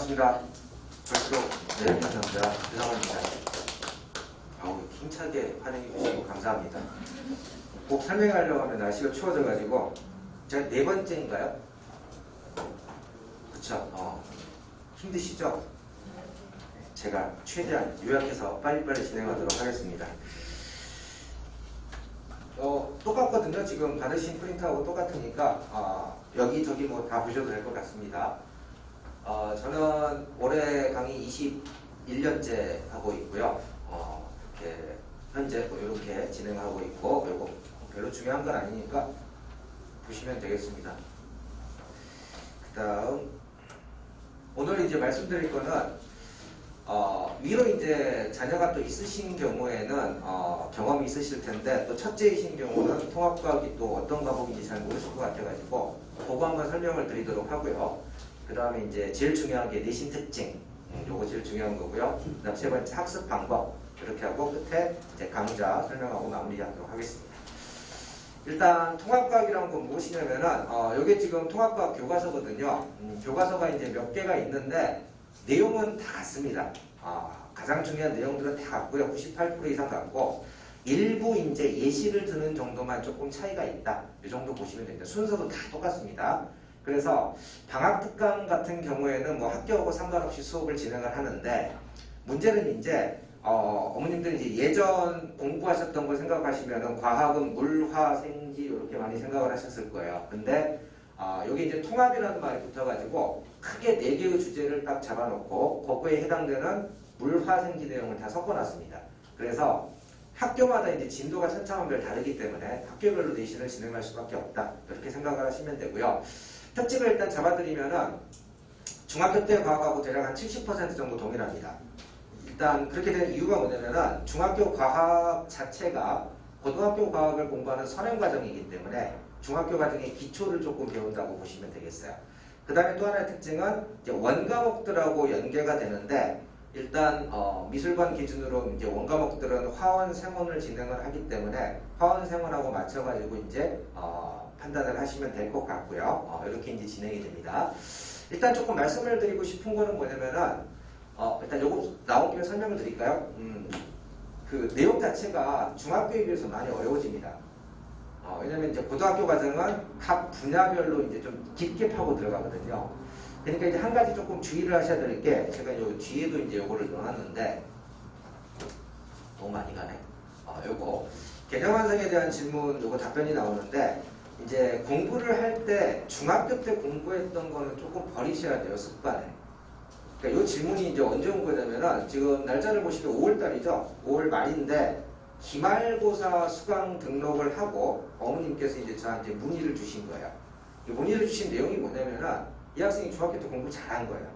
반갑습니다. 벌써 네, 감사합니다. 죄송합니다. 아우, 힘차게 환영해 주시고 감사합니다. 꼭 설명하려고 하면 날씨가 추워져가지고 제가 네 번째인가요? 그쵸? 어, 힘드시죠? 제가 최대한 요약해서 빨리빨리 진행하도록 하겠습니다. 어, 똑같거든요. 지금 받으신 프린트하고 똑같으니까 아, 여기저기 뭐 다 보셔도 될 것 같습니다. 어, 저는 올해 강의 21년째 하고 있고요. 어, 이렇게 현재 뭐 이렇게 진행하고 있고 이거 별로 중요한 건 아니니까 보시면 되겠습니다. 그 다음 오늘 이제 말씀드릴 거는 어, 위로 이제 자녀가 또 있으신 경우에는 어, 경험이 있으실 텐데 또 첫째이신 경우는 통합과학이 또 어떤 과목인지 잘 모르실 것 같아가지고 그거 한번 설명을 드리도록 하고요. 그 다음에 이제 제일 중요한 게 내신 특징 음, 요거 제일 중요한 거고요. 그 다음 세 번째 학습 방법 이렇게 하고 끝에 이제 강좌 설명하고 마무리하도록 하겠습니다. 일단 통합과학이라는 건 무엇이냐면은 어, 이게 지금 통합과학 교과서거든요. 음, 교과서가 이제 몇 개가 있는데 내용은 다 같습니다. 아, 가장 중요한 내용들은 다 같고요. 98% 이상 같고 일부 이제 예시를 드는 정도만 조금 차이가 있다. 이 정도 보시면 됩니다. 순서도 다 똑같습니다. 그래서 방학 특강 같은 경우에는 뭐 학교하고 상관없이 수업을 진행을 하는데 문제는 이제 어, 어머님들 이제 예전 공부하셨던 걸 생각하시면은 과학은 물, 화, 생지 이렇게 많이 생각을 하셨을 거예요. 근데 아, 여기 이제 통합이라는 말이 붙어가지고 크게 네 개의 주제를 딱 잡아놓고 거기에 해당되는 물, 화, 생지 내용을 다 섞어놨습니다. 그래서 학교마다 이제 진도가 천차만별 다르기 때문에 학교별로 내신을 진행할 수밖에 없다. 이렇게 생각을 하시면 되고요. 특징을 일단 잡아드리면은 중학교 때 과학하고 대략 한 70% 정도 동일합니다. 일단 그렇게 된 이유가 뭐냐면은 중학교 과학 자체가 고등학교 과학을 공부하는 선행 과정이기 때문에 중학교 과정의 기초를 조금 배운다고 보시면 되겠어요. 그 다음에 또 하나의 특징은 원과목들하고 연계가 되는데 일단 어, 미술관 기준으로 이제 원과목들은 화원, 생원을 진행을 하기 때문에 화원, 생원하고 맞춰가지고 이제 어, 판단을 하시면 될 것 같고요. 어, 이렇게 이제 진행이 됩니다. 일단 조금 말씀을 드리고 싶은 거는 뭐냐면은 어, 일단 요거 나온 김에 설명을 드릴까요? 음, 그 내용 자체가 중학교에 비해서 많이 어려워집니다. 어, 왜냐면 이제 고등학교 과정은 각 분야별로 이제 좀 깊게 파고 들어가거든요. 그러니까 이제 한 가지 조금 주의를 하셔야 될 게 제가 요 뒤에도 이제 요거를 넣어놨는데 너무 많이 가네. 어, 요거 개념 완성에 대한 질문 요거 답변이 나오는데 이제 공부를 할 때 중학교 때 공부했던 거는 조금 버리셔야 돼요 습관을. 그러니까 이 질문이 이제 언제 온 거냐면은 지금 날짜를 보시면 5월달이죠. 5월 말인데 기말고사 수강 등록을 하고 어머님께서 이제 저한테 문의를 주신 거예요. 이 문의를 주신 내용이 뭐냐면은 이 학생이 중학교 때 공부 잘한 거예요.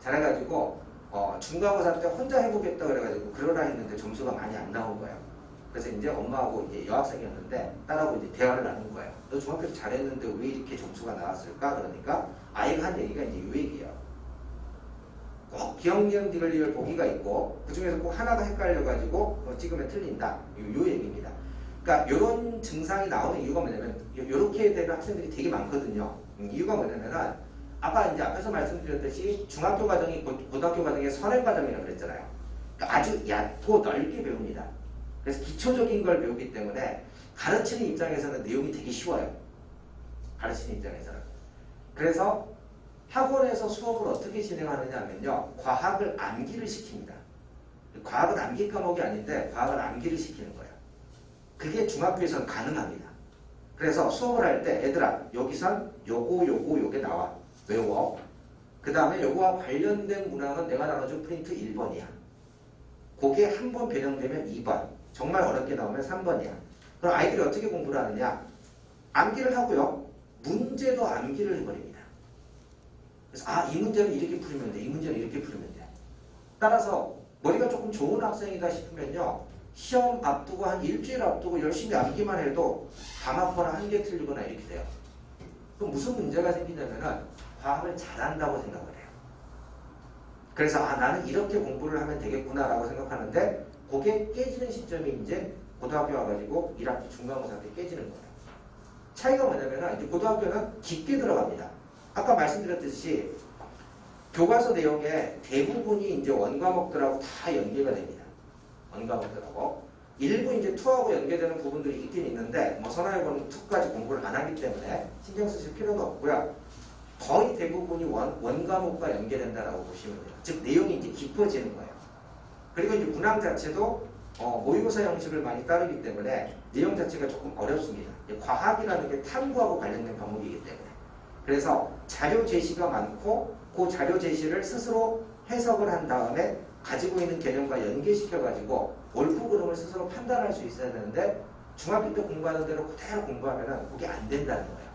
잘해가지고 어, 중간고사 때 혼자 해보겠다 그래가지고 그러라 했는데 점수가 많이 안 나온 거예요. 그래서 이제 엄마하고 이제 여학생이었는데 딸하고 이제 대화를 나눈 거예요. 너 중학교 때 잘했는데 왜 이렇게 점수가 나왔을까? 그러니까 아이가 한 얘기가 이제 이 얘기예요. 꼭 기억니은 디글리를 보기가 있고 그 중에서 꼭 하나가 헷갈려가지고 어, 찍으면 틀린다. 요, 요 얘기입니다. 그러니까 이런 증상이 나오는 이유가 뭐냐면 이렇게 되는 학생들이 되게 많거든요. 음, 이유가 뭐냐면은 아까 이제 앞에서 말씀드렸듯이 중학교 과정이 고, 고등학교 과정의 선행 과정이라고 그랬잖아요. 그러니까 아주 얕고 넓게 배웁니다. 그래서 기초적인 걸 배우기 때문에 가르치는 입장에서는 내용이 되게 쉬워요. 가르치는 입장에서는. 그래서 학원에서 수업을 어떻게 진행하느냐 하면요. 과학을 암기를 시킵니다. 과학은 암기 과목이 아닌데 과학을 암기를 시키는 거예요. 그게 중학교에서는 가능합니다. 그래서 수업을 할때 얘들아 여기선 요거 요거 요게 나와. 외워. 그 다음에 요거와 관련된 문항은 내가 나눠준 프린트 1번이야. 그게 한 번 변형되면 2번. 정말 어렵게 나오면 3번이야. 그럼 아이들이 어떻게 공부를 하느냐? 암기를 하고요. 문제도 암기를 해버립니다. 그래서 아, 이 문제는 이렇게 풀면 돼. 이 문제는 이렇게 풀면 돼. 따라서 머리가 조금 좋은 학생이다 싶으면요. 시험 앞두고 한 일주일 앞두고 열심히 암기만 해도 감학거나 한 개 틀리거나 이렇게 돼요. 그럼 무슨 문제가 생기냐면은 과학을 잘한다고 생각을 해요. 그래서 아 나는 이렇게 공부를 하면 되겠구나라고 생각하는데 그게 깨지는 시점이 이제 고등학교 와가지고 1학기 중간고사 때 깨지는 거예요. 차이가 뭐냐면은 이제 고등학교는 깊게 들어갑니다. 아까 말씀드렸듯이 교과서 내용의 대부분이 이제 원과목들하고 다 연계가 됩니다. 원과목들하고. 일부 이제 투하고 연계되는 부분들이 있긴 있는데, 뭐 선화여고는 투까지 공부를 안 하기 때문에 신경 쓰실 필요가 없고요. 거의 대부분이 원, 원과목과 연계된다라고 보시면 돼요. 즉, 내용이 이제 깊어지는 거예요. 그리고 이제 문항 자체도 어, 모의고사 형식을 많이 따르기 때문에 내용 자체가 조금 어렵습니다. 과학이라는 게 탐구하고 관련된 과목이기 때문에. 그래서 자료 제시가 많고 그 자료 제시를 스스로 해석을 한 다음에 가지고 있는 개념과 연계시켜가지고 옳고 그름을 스스로 판단할 수 있어야 되는데 중학교 때 공부하는 대로 그대로 공부하면 그게 안 된다는 거예요.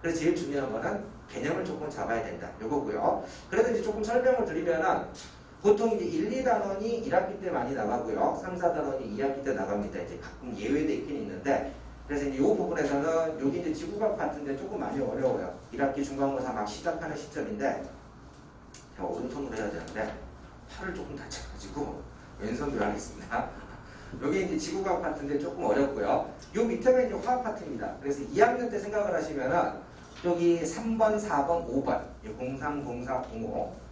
그래서 제일 중요한 거는 개념을 조금 잡아야 된다. 요거고요. 그래도 이제 조금 설명을 드리면은 보통 이제 1, 2단원이 1학기 때 많이 나가고요. 3, 4단원이 2학기 때 나갑니다. 이제 가끔 예외도 있긴 있는데 그래서 이제 이 부분에서는 여기 이제 지구과학 같은데 조금 많이 어려워요. 1학기 중간고사 막 시작하는 시점인데 제가 오른손으로 해야 되는데 팔을 조금 다쳐가지고 왼손으로 하겠습니다. 여기 이제 지구과학 파트인데 조금 어렵고요. 요 밑에가 이제 화학 파트입니다. 그래서 2학년 때 생각을 하시면은 여기 3번, 4번, 5번, 03, 04, 05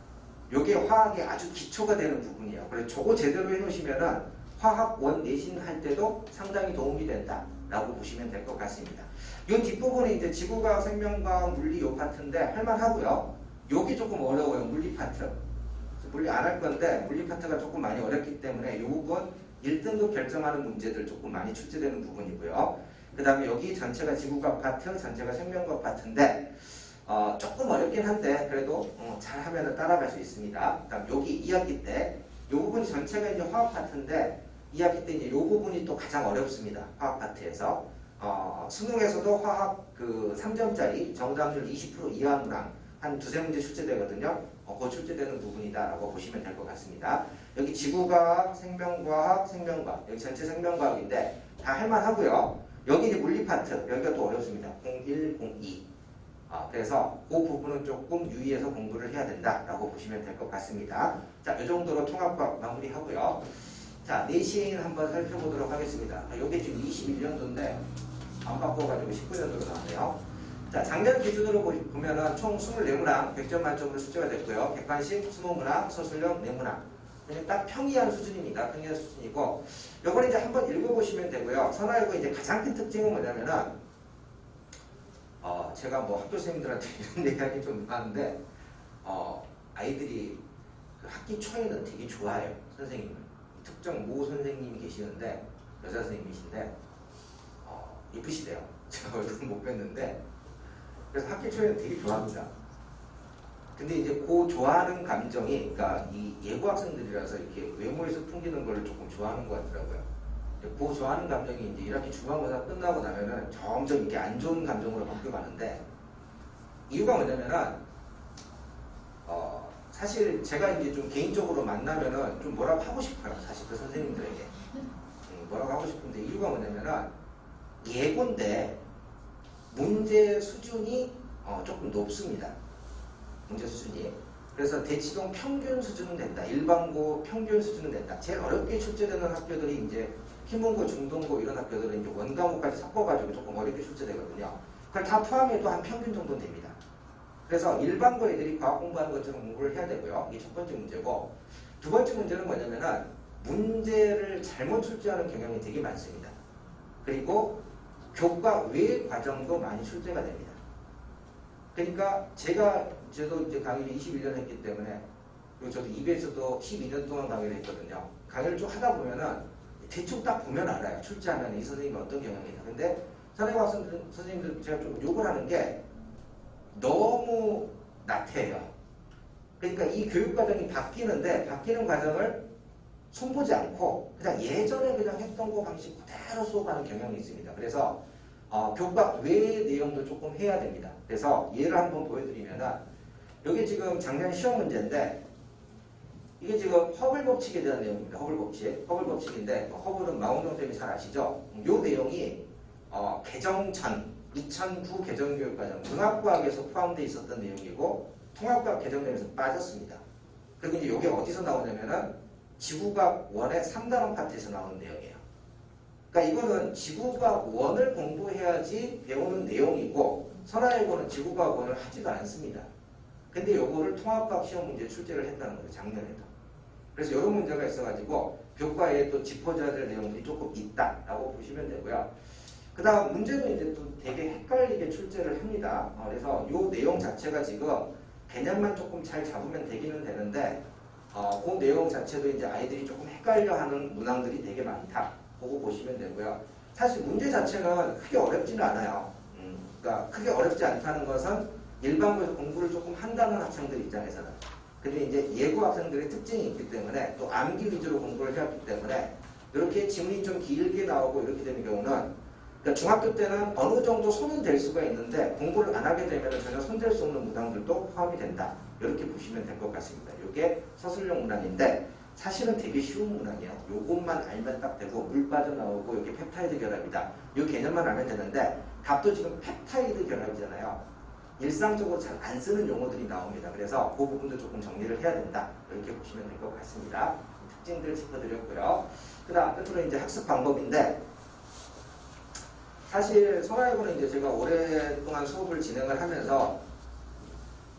요게 화학의 아주 기초가 되는 부분이에요. 그래서 저거 제대로 해놓으시면은 화학 원 내신 할 때도 상당히 도움이 된다라고 보시면 될 것 같습니다. 요 뒷부분에 이제 지구과학, 생명과학, 물리 요 파트인데 할만하고요. 요게 조금 어려워요. 물리 파트. 물리 안 할 건데 물리 파트가 조금 많이 어렵기 때문에 요 부분 1등급 결정하는 문제들 조금 많이 출제되는 부분이고요. 그 다음에 여기 전체가 지구과학 파트, 전체가 생명과학 파트인데 어, 조금 어렵긴 한데 그래도 어, 잘하면 따라갈 수 있습니다. 그다음 여기 2학기 때 이 부분이 전체가 이제 화학 파트인데 2학기 때 이제 이 부분이 또 가장 어렵습니다. 화학 파트에서 어, 수능에서도 화학 그 3점짜리 정답률 20% 이하 문항 한 두세 문제 출제되거든요. 어, 그 출제되는 부분이다라고 보시면 될 것 같습니다. 여기 지구과학, 생명과학, 생명과학 여기 전체 생명과학인데 다 할만하고요. 여기 이제 물리 파트 여기가 또 어렵습니다. 01, 02 아, 그래서 그 부분은 조금 유의해서 공부를 해야 된다라고 보시면 될 것 같습니다. 자, 이 정도로 통합과학 마무리하고요. 자, 내신 한번 살펴보도록 하겠습니다. 아, 이게 지금 21년도인데 안 바꿔가지고 19년도로 나왔네요. 자, 작년 기준으로 보- 보면은 총 24문항 100점 만점으로 출제가 됐고요. 객관식 20문항, 서술형 4문항. 그냥 딱 평이한 수준입니다. 평이한 수준이고, 요번에 이제 한번 읽어보시면 되고요. 선화여고 이제 가장 큰 특징은 뭐냐면은 어, 제가 뭐 학교 선생님들한테 이런 얘기하기 좀 많은데, 어, 아이들이 그 학기 초에는 되게 좋아해요. 선생님을. 특정 모 선생님이 계시는데, 여자 선생님이신데, 어, 이쁘시대요. 제가 얼굴 못 뵀는데, 그래서 학기 초에는 되게 좋아합니다. 근데 이제 그 좋아하는 감정이, 그러니까 이 예고 학생들이라서 이렇게 외모에서 풍기는 걸 조금 좋아하는 것 같더라고요. 그 좋아하는 감정이 이제 1학기 중간고사 끝나고 나면은 점점 이렇게 안 좋은 감정으로 바뀌어가는데 이유가 뭐냐면은 어 사실 제가 이제 좀 개인적으로 만나면은 좀 뭐라고 하고 싶어요 사실 그 선생님들에게. 음, 뭐라고 하고 싶은데 이유가 뭐냐면은 예고인데 문제 수준이 어, 조금 높습니다. 문제 수준이. 그래서 대치동 평균 수준은 된다. 일반고 평균 수준은 된다. 제일 어렵게 출제되는 학교들이 이제 희문고, 중동고 이런 학교들은 이제 원과목까지 섞어가지고 조금 어렵게 출제되거든요. 그걸 다 포함해도 한 평균 정도는 됩니다. 그래서 일반고 애들이 과학 공부하는 것처럼 공부를 해야 되고요. 이게 첫 번째 문제고 두 번째 문제는 뭐냐면은 문제를 잘못 출제하는 경향이 되게 많습니다. 그리고 교과 외 과정도 많이 출제가 됩니다. 그러니까 제가 저도 이제 강의를 21년 했기 때문에 그리고 저도 EBS도 12년 동안 강의를 했거든요. 강의를 쭉 하다 보면은 대충 딱 보면 알아요. 출제하면 이 선생님이 어떤 경향이다. 근데 선생님 선생님들, 선생님들 제가 좀 욕을 하는 게 너무 나태해요. 그러니까 이 교육 과정이 바뀌는데 바뀌는 과정을 손보지 않고 그냥 예전에 그냥 했던 거 방식 그대로 수업하는 경향이 있습니다. 그래서 어, 교과 외의 내용도 조금 해야 됩니다. 그래서 예를 한번 보여드리면은 여기 지금 작년 시험 문제인데 이게 지금 허블 법칙에 대한 내용입니다. 허블 법칙. 허블 법칙인데 허블은 마운동 때문에 잘 아시죠? 이 내용이 어, 개정 전 2009 개정 교육과정 문학과학에서 포함되어 있었던 내용이고 통합과학 개정되면서 빠졌습니다. 그리고 이제 이게 어디서 나오냐면은 지구과학 원의 3단원 파트에서 나오는 내용이에요. 그러니까 이거는 지구과학 원을 공부해야지 배우는 내용이고 선화예고는 지구과학 원을 하지도 않습니다. 근데 요거를 통합과학 시험 문제 출제를 했다는 거예요. 작년에도. 그래서 이런 문제가 있어가지고 교과에 또 짚어줘야 될 내용들이 조금 있다라고 보시면 되고요. 그 다음 문제는 이제 또 되게 헷갈리게 출제를 합니다. 어, 그래서 요 내용 자체가 지금 개념만 조금 잘 잡으면 되기는 되는데 어, 그 내용 자체도 이제 아이들이 조금 헷갈려하는 문항들이 되게 많다. 보고 보시면 되고요. 사실 문제 자체는 크게 어렵지는 않아요. 음, 그러니까 크게 어렵지 않다는 것은 일반고에서 공부를 조금 한다는 학생들 입장에서는 근데 이제 예고 학생들의 특징이 있기 때문에 또 암기 위주로 공부를 해왔기 때문에 이렇게 지문이 좀 길게 나오고 이렇게 되는 경우는 그러니까 중학교 때는 어느 정도 손은 될 수가 있는데 공부를 안 하게 되면 전혀 손댈 수 없는 문항들도 포함이 된다. 이렇게 보시면 될 것 같습니다. 이게 서술형 문항인데 사실은 되게 쉬운 문항이에요. 요것만 알면 딱 되고 물 빠져나오고 여기 펩타이드 결합이다. 이 개념만 알면 되는데 답도 지금 펩타이드 결합이잖아요. 일상적으로 잘 안 쓰는 용어들이 나옵니다. 그래서 그 부분도 조금 정리를 해야 된다. 이렇게 보시면 될 것 같습니다. 특징들을 짚어드렸고요. 그 다음 끝으로 이제 학습 방법인데 사실 성화이고는 이제 제가 오랫동안 수업을 진행을 하면서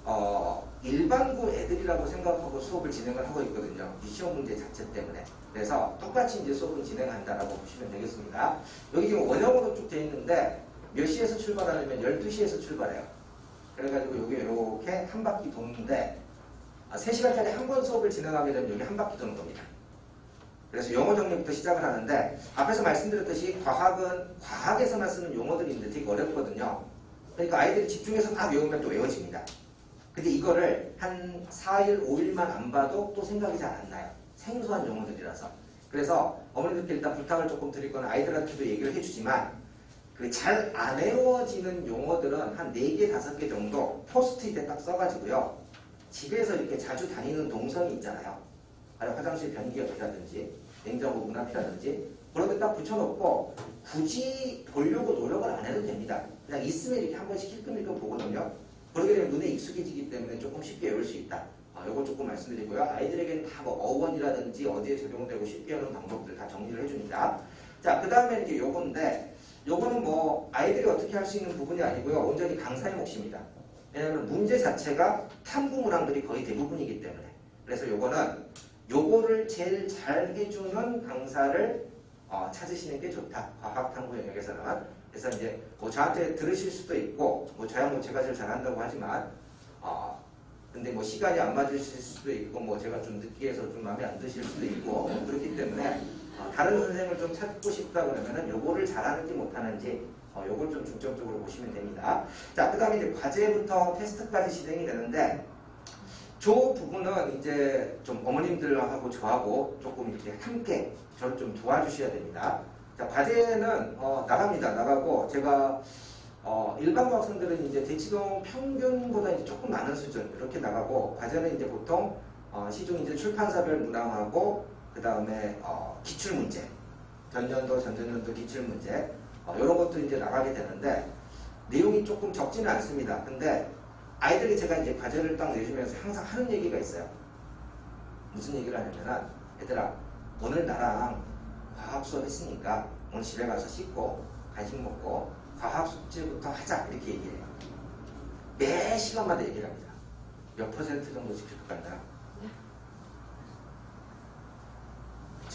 어, 일반고 애들이라고 생각하고 수업을 진행을 하고 있거든요. 이 시험 문제 자체 때문에. 그래서 똑같이 이제 수업을 진행한다라고 보시면 되겠습니다. 여기 지금 원형으로 쭉돼 있는데 몇 시에서 출발하냐면 12시에서 출발해요. 그래가지고 여기 이렇게 한 바퀴 도는데 아, 3시간짜리 한번 수업을 진행하게 되면 여기 한 바퀴 도는 겁니다. 그래서 영어 정리부터 시작을 하는데 앞에서 말씀드렸듯이 과학은 과학에서만 쓰는 용어들인데 되게 어렵거든요. 그러니까 아이들이 집중해서 다 외우면 또 외워집니다. 근데 이거를 한 4일, 5일만 안 봐도 또 생각이 잘 안 나요. 생소한 용어들이라서. 그래서 어머니들께 일단 부탁을 조금 드릴 건 아이들한테도 얘기를 해주지만 그 잘 안 외워지는 용어들은 한 4개, 5개 정도 포스트잇에 딱 써가지고요. 집에서 이렇게 자주 다니는 동선이 있잖아요. 아니 화장실 변기 옆이라든지 냉장고 문 앞이라든지 그런 데 딱 붙여놓고 굳이 보려고 노력을 안 해도 됩니다. 그냥 있으면 이렇게 한 번씩 힐끔힐끔 보거든요. 그러게 되면 눈에 익숙해지기 때문에 조금 쉽게 외울 수 있다. 아, 이걸 조금 말씀드리고요. 아이들에게는 다 뭐 어원이라든지 어디에 적용되고 쉽게 하는 방법들 다 정리를 해줍니다. 자, 그 다음에 이제 요건데 요거는 뭐 아이들이 어떻게 할 수 있는 부분이 아니고요. 온전히 강사의 몫입니다. 왜냐하면 문제 자체가 탐구 문항들이 거의 대부분이기 때문에 그래서 요거는 요거를 제일 잘 해주는 강사를 어, 찾으시는 게 좋다. 과학 탐구 영역에서는. 그래서 이제 뭐 저한테 들으실 수도 있고 뭐 저야 뭐 제가 제일 잘한다고 하지만 어, 근데 뭐 시간이 안 맞으실 수도 있고 뭐 제가 좀 느끼해서 좀 마음에 안 드실 수도 있고 뭐 그렇기 때문에 어, 다른 선생님을 좀 찾고 싶다 그러면은 요거를 잘하는지 못하는지 어, 요걸 좀 중점적으로 보시면 됩니다. 자, 그 다음에 이제 과제부터 테스트까지 진행이 되는데 저 부분은 이제 좀 어머님들하고 저하고 조금 이렇게 함께 저를 좀 도와주셔야 됩니다. 자, 과제는 어, 나갑니다. 나가고 제가 어, 일반 학생들은 이제 대치동 평균보다 이제 조금 많은 수준 이렇게 나가고 과제는 이제 보통 어, 시중 이제 출판사별 문항하고 그 다음에 어, 기출 문제, 전년도 전전년도 기출 문제 어, 이런 것도 이제 나가게 되는데 내용이 조금 적지는 않습니다. 근데 아이들이 제가 이제 과제를 딱 내주면서 항상 하는 얘기가 있어요. 무슨 얘기를 하냐면은 얘들아 오늘 나랑 과학 수업 했으니까 오늘 집에 가서 씻고 간식 먹고 과학 숙제부터 하자 이렇게 얘기해요. 매 시간마다 얘기를 합니다. 몇 퍼센트 정도 지킬 것 같나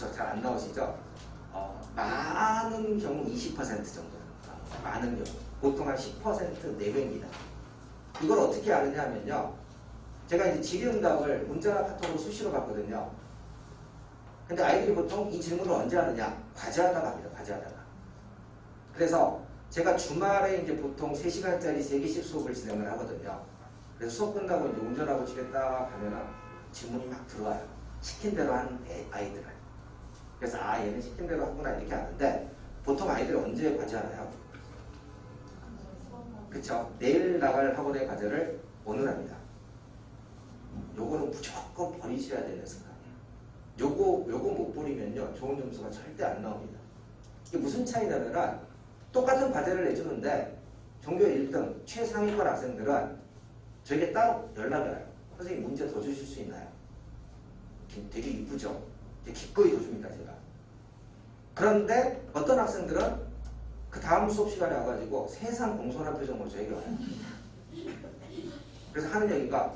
잘 안 나오시죠? 어, 많은 경우 20% 정도 어, 많은 경우 보통 한 10% 내외입니다. 이걸 어떻게 아느냐 하면요. 제가 이제 질의응답을 문자나 카톡으로 수시로 받거든요. 근데 아이들이 보통 이 질문을 언제 하느냐? 과제하다가 합니다. 과제하다가. 그래서 제가 주말에 이제 보통 3시간짜리 3개씩 수업을 진행을 하거든요. 그래서 수업 끝나고 이제 운전하고 집에 딱 가면은 질문이 막 들어와요. 시킨 대로 한 애- 아이들은. 그래서 아 얘는 시킨 대로 하구나 이렇게 하는데 보통 아이들이 언제 과제하나요? 그쵸? 내일 나갈 학원의 과제를 오늘 합니다. 요거는 무조건 버리셔야 되는 습관이에요. 요거, 요거 못 버리면요. 좋은 점수가 절대 안 나옵니다. 이게 무슨 차이냐면은 똑같은 과제를 내주는데 전교 1등 최상위권 학생들은 저에게 따로 연락을 해요. 선생님 문제 더 주실 수 있나요? 되게 이쁘죠? 기꺼이 더 줍니다, 제가. 그런데 어떤 학생들은 그 다음 수업 시간에 와가지고 세상 공손한 표정으로 저에게 와요. 그래서 하는 얘기가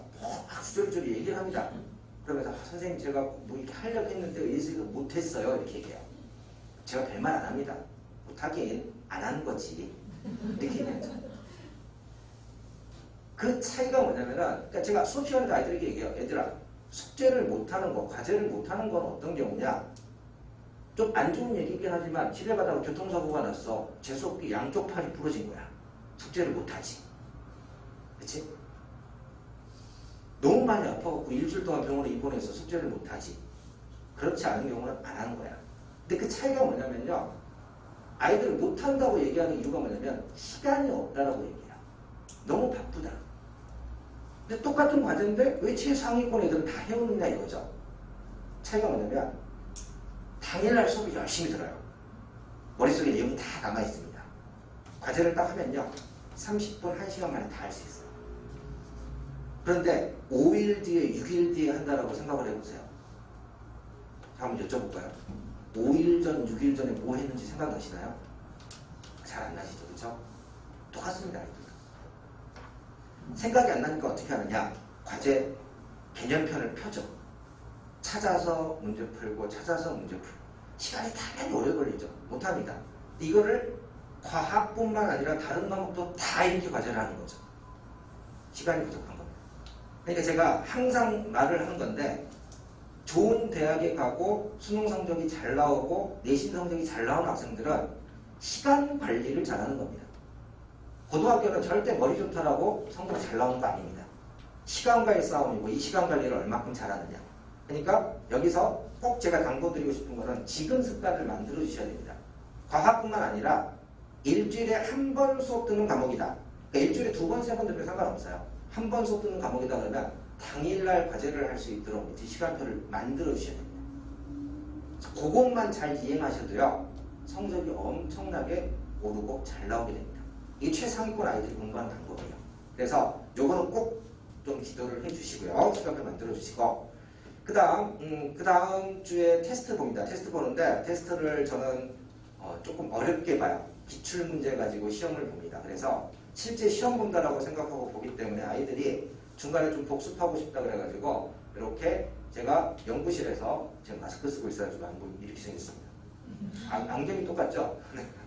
구절구절 얘기를 합니다. 그러면서 아, 선생님 제가 뭐 이렇게 하려고 했는데 의지가 못했어요 이렇게 얘기해요. 제가 별말 안 합니다. 못하긴 안 하는 거지 이렇게 얘기하죠. 그 차이가 뭐냐면은 그러니까 제가 수업 시간에 아이들에게 얘기해요. 얘들아 숙제를 못하는 거, 과제를 못하는 건 어떤 경우냐? 좀 안 좋은 얘기긴 하지만 집에 가다가 교통사고가 났어. 재수없게 양쪽 팔이 부러진 거야. 숙제를 못하지. 그치? 너무 많이 아파갖고 일주일 동안 병원에 입원해서 숙제를 못하지. 그렇지 않은 경우는 안 하는 거야. 근데 그 차이가 뭐냐면요. 아이들을 못한다고 얘기하는 이유가 뭐냐면 시간이 없다라고 얘기해요. 너무 바쁘다. 근데 똑같은 과제인데 왜 최상위권 애들은 다 해오느냐 이거죠. 차이가 뭐냐면 당일날 수업을 열심히 들어요. 머릿속에 내용이 다 남아있습니다. 과제를 딱 하면요. 30분, 1시간 만에 다 할 수 있어요. 그런데 5일 뒤에, 6일 뒤에 한다라고 생각을 해보세요. 자, 한번 여쭤볼까요? 5일 전, 6일 전에 뭐 했는지 생각나시나요? 잘 안 나시죠, 그렇죠? 똑같습니다. 생각이 안 나니까 어떻게 하느냐? 과제 개념편을 펴죠. 찾아서 문제 풀고 찾아서 문제 풀고 시간이 당연히 오래 걸리죠. 못합니다. 이거를 과학뿐만 아니라 다른 과목도 다 이렇게 과제를 하는 거죠. 시간이 부족한 겁니다. 그러니까 제가 항상 말을 하는 건데 좋은 대학에 가고 수능 성적이 잘 나오고 내신 성적이 잘 나오는 학생들은 시간 관리를 잘하는 겁니다. 고등학교는 절대 머리 좋다라고 성적 잘 나오는 거 아닙니다. 시간과의 싸움이고 이 시간 관리를 얼마큼 잘하느냐. 그러니까 여기서 꼭 제가 당부드리고 싶은 거는 지금 습관을 만들어 주셔야 됩니다. 과학뿐만 아니라 일주일에 한 번 수업 듣는 과목이다. 그러니까 일주일에 두 번, 세번 들으면 상관없어요. 한 번 수업 듣는 과목이다 그러면 당일날 과제를 할 수 있도록 이제 시간표를 만들어 주셔야 됩니다. 그것만 잘 이행하셔도요. 성적이 엄청나게 오르고 잘 나오게 됩니다. 이게 최상위권 아이들이 공부하는 방법이에요. 그래서 요거는 꼭 좀 기도를 해주시고요. 시간표 만들어 주시고 그 다음, 음, 그 다음 주에 테스트 봅니다. 테스트 보는데, 테스트를 저는 어, 조금 어렵게 봐요. 기출 문제 가지고 시험을 봅니다. 그래서 실제 시험 본다라고 생각하고 보기 때문에 아이들이 중간에 좀 복습하고 싶다 그래가지고 이렇게 제가 연구실에서 지금 마스크 쓰고 있어가지고 한번 이렇게 생겼습니다. 안, 안경이 똑같죠?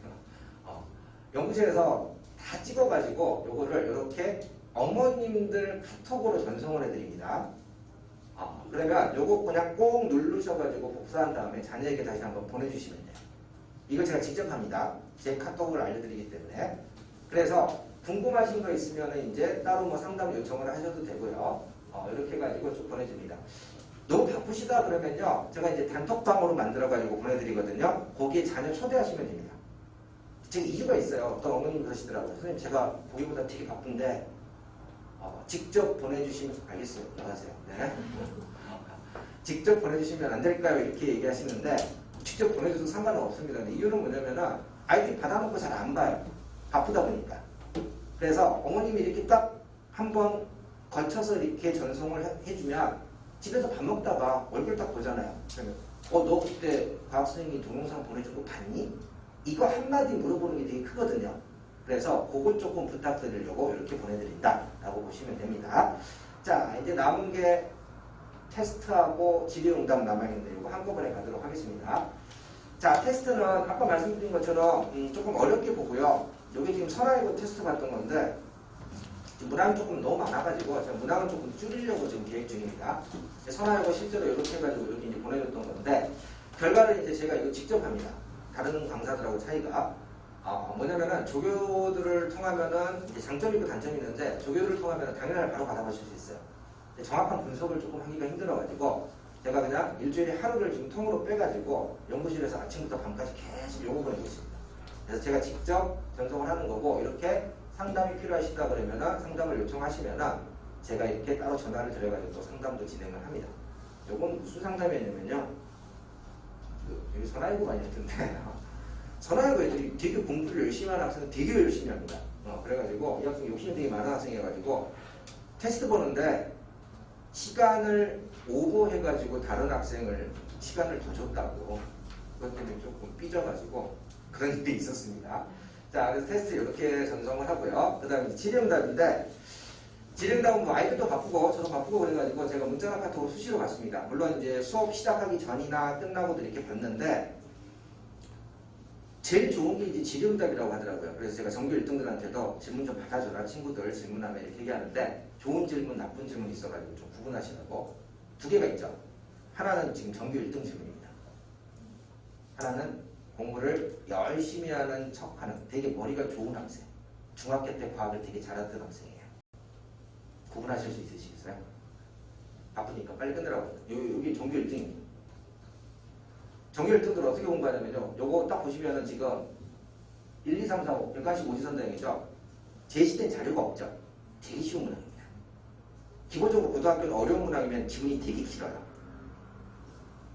어, 연구실에서 다 찍어가지고 요거를 이렇게 어머님들 카톡으로 전송을 해드립니다. 어, 그러면 요거 그냥 꼭 누르셔가지고 복사한 다음에 자녀에게 다시 한번 보내주시면 돼요. 이거 제가 직접 합니다. 제 카톡을 알려드리기 때문에. 그래서 궁금하신 거 있으면 이제 따로 뭐 상담 요청을 하셔도 되고요. 어, 이렇게 해가지고 쭉 보내줍니다. 너무 바쁘시다 그러면요. 제가 이제 단톡방으로 만들어가지고 보내드리거든요. 거기에 자녀 초대하시면 됩니다. 지금 이유가 있어요. 어떤 어머님 그러시더라고요. 선생님 제가 보기보다 되게 바쁜데 어, 직접 보내주시면 알겠어요. 나가세요. 네. 직접 보내주시면 안 될까요? 이렇게 얘기하시는데 직접 보내줘도 상관은 없습니다. 근데 이유는 뭐냐면은 아이들이 받아놓고 잘 안 봐요. 바쁘다 보니까. 그래서 어머님이 이렇게 딱 한 번 거쳐서 이렇게 전송을 해- 해주면 집에서 밥 먹다가 얼굴 딱 보잖아요. 그러면 어너 그때 과학 선생님이 동영상 보내준 거 봤니? 이거 한마디 물어보는 게 되게 크거든요. 그래서 그걸 조금 부탁드리려고 이렇게 보내드린다라고 보시면 됩니다. 자 이제 남은 게 테스트하고 질의응답 남아있는데 이거 한꺼번에 가도록 하겠습니다. 자 테스트는 아까 말씀드린 것처럼 음, 조금 어렵게 보고요. 여기 지금 선화이고 테스트 봤던 건데 문항이 조금 너무 많아가지고 제가 문항을 조금 줄이려고 지금 계획 중입니다. 선화이고 실제로 이렇게 해가지고 여기 이제 보내줬던 건데 결과를 이제 제가 이거 직접 합니다. 다른 강사들하고 차이가 어, 뭐냐면은 조교들을 통하면은 이제 장점이 있고 단점이 있는데 조교들을 통하면은 당일날 바로 받아보실 수 있어요. 정확한 분석을 조금 하기가 힘들어가지고 제가 그냥 일주일에 하루를 지금 통으로 빼가지고 연구실에서 아침부터 밤까지 계속 요거 보내고 있습니다. 그래서 제가 직접 전송을 하는 거고 이렇게 상담이 필요하시다 그러면은 상담을 요청하시면은 제가 이렇게 따로 전화를 드려가지고 또 상담도 진행을 합니다. 요건 무슨 상담이었냐면요. 그 여기 했던데 전화이고 애들이 되게 공부를 열심히 하는 학생은 되게 열심히 합니다. 어, 그래가지고 이 학생이 욕심이 되게 많은 학생이어가지고 테스트 보는데 시간을 오버해가지고 다른 학생을 시간을 더 줬다고 그것 때문에 조금 삐져가지고 그런 일이 있었습니다. 자, 그래서 테스트 이렇게 전송을 하고요. 그 다음에 질의응답인데 진행자분 뭐 아이들도 바쁘고 저도 바쁘고 그래가지고 제가 문자나 카톡으로 수시로 봤습니다. 물론 이제 수업 시작하기 전이나 끝나고도 이렇게 봤는데 제일 좋은 게 이제 질의응답이라고 하더라고요. 그래서 제가 정규 1등들한테도 질문 좀 받아줘라 친구들 질문하면 이렇게 얘기하는데 좋은 질문, 나쁜 질문 있어가지고 좀 구분하시라고 두 개가 있죠. 하나는 지금 정규 1등 질문입니다. 하나는 공부를 열심히 하는 척하는 되게 머리가 좋은 학생. 중학교 때 과학을 되게 잘하던 학생이에요. 구분하실 수 있으시겠어요? 바쁘니까 빨리 끝내라고. 요, 여기 정규 1등입니다. 정규 1등들 어떻게 공부하냐면요. 요거 딱 보시면은 지금 1, 2, 3, 4, 5, 100가지 오지선다형이죠. 제시된 자료가 없죠. 되게 쉬운 문항입니다. 기본적으로 고등학교는 어려운 문항이면 지문이 되게 길어요.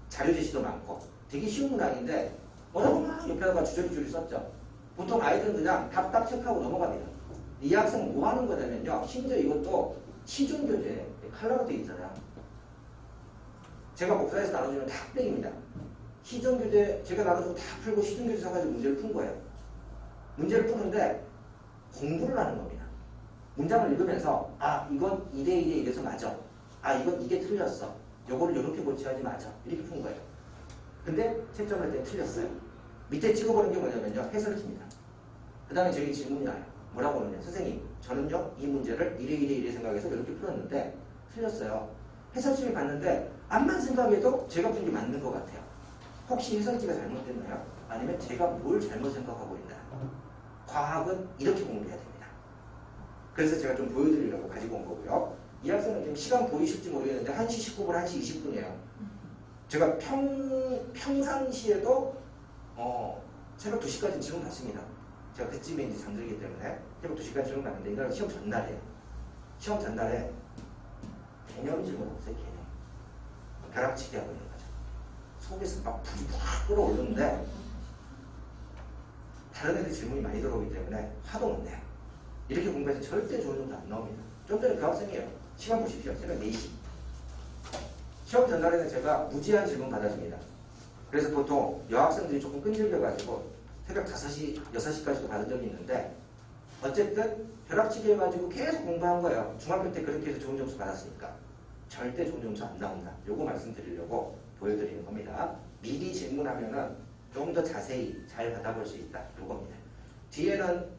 자료 제시도 많고 되게 쉬운 문항인데 어려우면 옆에다가 주저리주저리 썼죠. 보통 아이들은 그냥 답답 체크하고 넘어갑니다. 이 학생 뭐 하는 거냐면요. 심지어 이것도 시중 교재 칼라로 되어 있잖아요. 제가 목사에서 나눠주면 다 흑백입니다. 시중 교재 제가 나눠주고 다 풀고 시중 교재 사가지고 문제를 푼 거예요. 문제를 푸는데 공부를 하는 겁니다. 문장을 읽으면서 아 이건 2대 2대 이래서 맞아. 아 이건 이게 틀렸어. 요거를 이렇게 고쳐야지 맞아. 이렇게 푼 거예요. 근데 채점할 때 틀렸어요. 밑에 찍어버린 게 뭐냐면요. 해설집니다. 그 다음에 저희 질문이 나요. 뭐라고 하느냐. 선생님, 저는요, 이 문제를 1회 1회 1회 생각해서 이렇게 풀었는데, 틀렸어요. 해설집을 봤는데, 암만 생각해도 제가 푼 게 맞는 것 같아요. 혹시 해설집이 잘못됐나요? 아니면 제가 뭘 잘못 생각하고 있나요? 과학은 이렇게 공부해야 됩니다. 그래서 제가 좀 보여드리려고 가지고 온 거고요. 이 학생은 지금 시간 보이실지 모르겠는데, 1시 19분, 1시 20분이에요. 제가 평, 평상시에도 어, 새벽 2시까지 지금 봤습니다. 제가 그쯤에 이제 잠들기 때문에 새벽 2시까지 지금 봤는데 이날 시험 전날이에요. 시험 전날에 개념 질문 없어요, 개념. 벼락치기 하고 있는 거죠. 속에서 막 불이 확 끓어오르는데 다른 애들 질문이 많이 들어오기 때문에 화도 못 내요. 이렇게 공부해서 절대 좋은 점도 안 나옵니다. 좀 전에 그 학생이에요. 시간 보십시오. 새벽 4시. 시험 전날에는 제가 무지한 질문 받아줍니다. 그래서 보통 여학생들이 조금 끈질겨가지고 새벽 5시, 6시까지도 받은 적이 있는데 어쨌든 벼락치기 해가지고 계속 공부한 거예요. 중학교 때 그렇게 해서 좋은 점수 받았으니까. 절대 좋은 점수 안 나온다. 요거 말씀드리려고 보여드리는 겁니다. 미리 질문하면은 좀더 자세히 잘 받아볼 수 있다. 요겁니다. 뒤에는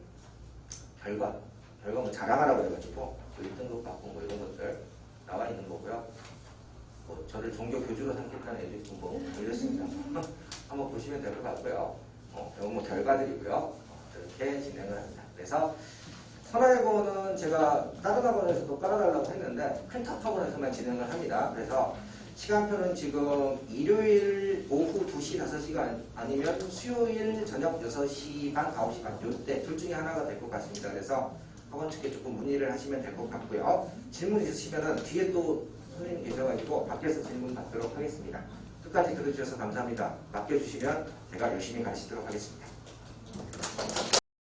결과, 결과 뭐 자랑하라고 해가지고 뭐 1등급 받고 뭐 이런 것들 나와 있는 거고요. 뭐 저를 종교 교주로 삼겠다는 있고 뭐 이렇습니다. 한번 보시면 될 것 같고요. 어, 뭐 결과들이고요. 어, 이렇게 진행을 합니다. 그래서 선화여고는 제가 다른 학원에서도 깔아달라고 했는데 큰탑 학원에서만 진행을 합니다. 그래서 시간표는 지금 일요일 오후 2시, 5시가 아니면 수요일 저녁 6시 반, 9시 반 요때 둘 중에 하나가 될 것 같습니다. 그래서 학원 측에 조금 문의를 하시면 될 것 같고요. 질문 있으시면은 뒤에 또 선생님 계셔가지고 밖에서 질문 받도록 하겠습니다. 끝까지 들어주셔서 감사합니다. 맡겨주시면 제가 열심히 가르치도록 하겠습니다.